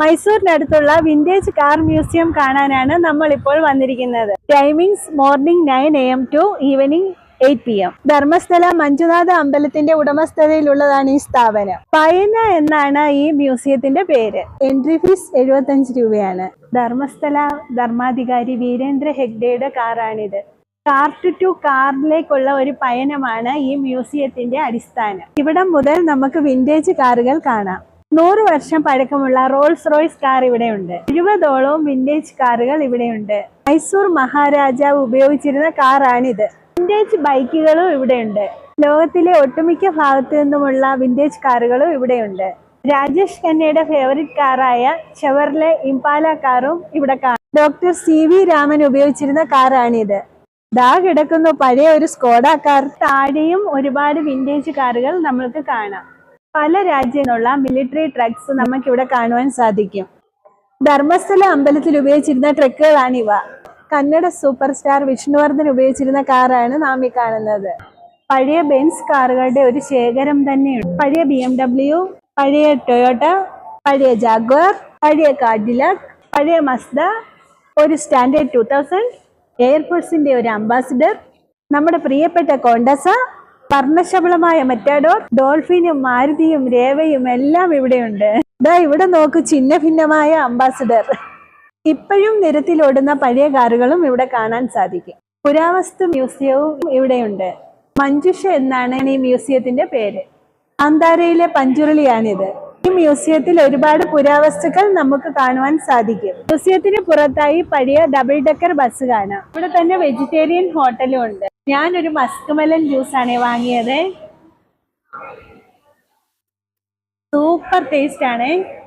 മൈസൂരിനടുത്തുള്ള vintage car museum കാണാനാണ് നമ്മൾ ഇപ്പോൾ വന്നിരിക്കുന്നത്. Timings morning nine A M to evening eight P M Dharmasthala Manjunatha അമ്പലത്തിന്റെ ഉടമസ്ഥതയിലുള്ളതാണ് ഈ സ്ഥാപനം. പയന എന്നാണ് ഈ മ്യൂസിയത്തിന്റെ പേര്. എൻട്രി ഫീസ് എഴുപത്തഞ്ച് രൂപയാണ്. ധർമ്മസ്ഥല ധർമാധികാരി വീരേന്ദ്ര ഹെഗ്ഡെയുടെ കാറാണിത്. കാർട്ട് ടു കാറിലേക്കുള്ള ഒരു പയനമാണ് ഈ മ്യൂസിയത്തിന്റെ അടിസ്ഥാനം. ഇവിടെ മുതൽ നമുക്ക് വിന്റേജ് കാറുകൾ കാണാം. നൂറ് വർഷം പഴക്കമുള്ള റോൾസ് റോയ്സ് കാർ ഇവിടെയുണ്ട്. എഴുപതോളം വിന്റേജ് കാറുകൾ ഇവിടെയുണ്ട്. മൈസൂർ മഹാരാജാവ് ഉപയോഗിച്ചിരുന്ന കാറാണിത്. വിന്റേജ് ബൈക്കുകളും ഇവിടെയുണ്ട്. ലോകത്തിലെ ഒട്ടുമിക്ക ഭാഗത്തു നിന്നുമുള്ള വിന്റേജ് കാറുകളും ഇവിടെയുണ്ട്. രാജേഷ് ഖന്നയുടെ ഫേവറിറ്റ് കാറായ ഷെവർലെ ഇംപാല കാറും ഇവിടെ കാണാം. ഡോക്ടർ സി വി രാമൻ ഉപയോഗിച്ചിരുന്ന കാറാണിത്. ദാ കിടക്കുന്നു പഴയ ഒരു സ്കോഡ കാർ. താഴെയും ഒരുപാട് വിന്റേജ് കാറുകൾ നമ്മൾക്ക് കാണാം. പല രാജ്യങ്ങളുള്ള മിലിറ്ററി ട്രക്സ് നമുക്ക് ഇവിടെ കാണുവാൻ സാധിക്കും. ധർമ്മസ്ഥല അമ്പലത്തിൽ ഉപയോഗിച്ചിരുന്ന ട്രക്കുകളാണ് ഇവ കന്നഡ സൂപ്പർ സ്റ്റാർ വിഷ്ണുവർദ്ധൻ ഉപയോഗിച്ചിരുന്ന കാറാണ് നാം ഈ കാണുന്നത്. പഴയ ബെൻസ് കാറുകളുടെ ഒരു ശേഖരം തന്നെയുണ്ട്. പഴയ ബി എം ഡബ്ല്യു പഴയ ടൊയോട്ട പഴയ ജാഗ്വർ പഴയ കാഡിലക് പഴയ മസ്ദ ഒരു സ്റ്റാൻഡേർഡ് ടു തൗസൻഡ് എയർഫോഴ്സിന്റെ ഒരു അംബാസിഡർ നമ്മുടെ പ്രിയപ്പെട്ട കോണ്ടസ വർണശബളമായ മെറ്റാഡോർ ഡോൾഫിനും മാരുതിയും രേവയും എല്ലാം ഇവിടെയുണ്ട്. ദാ ഇവിടെ നോക്ക് ചിഹ്ന ഭിന്നമായ അംബാസിഡർ. ഇപ്പോഴും നിരത്തിലോടുന്ന പഴയ കാറുകളും ഇവിടെ കാണാൻ സാധിക്കും. പുരാവസ്തു മ്യൂസിയവും ഇവിടെയുണ്ട്. മഞ്ജുഷ എന്നാണ് ഈ മ്യൂസിയത്തിന്റെ പേര്. അന്താരയിലെ പഞ്ചുരുളിയാണിത്. ഈ മ്യൂസിയത്തിൽ ഒരുപാട് പുരാവസ്തുക്കൾ നമുക്ക് കാണുവാൻ സാധിക്കും. മ്യൂസിയത്തിന് പുറത്തായി പഴയ ഡബിൾ ഡെക്കർ ബസ് കാണാം. ഇവിടെ തന്നെ വെജിറ്റേറിയൻ ഹോട്ടലും ഉണ്ട്. ഞാനൊരു മസ്ക് മെലൻ ജ്യൂസ് ആണ് വാങ്ങിയത്. സൂപ്പർ ടേസ്റ്റ് ആണ്.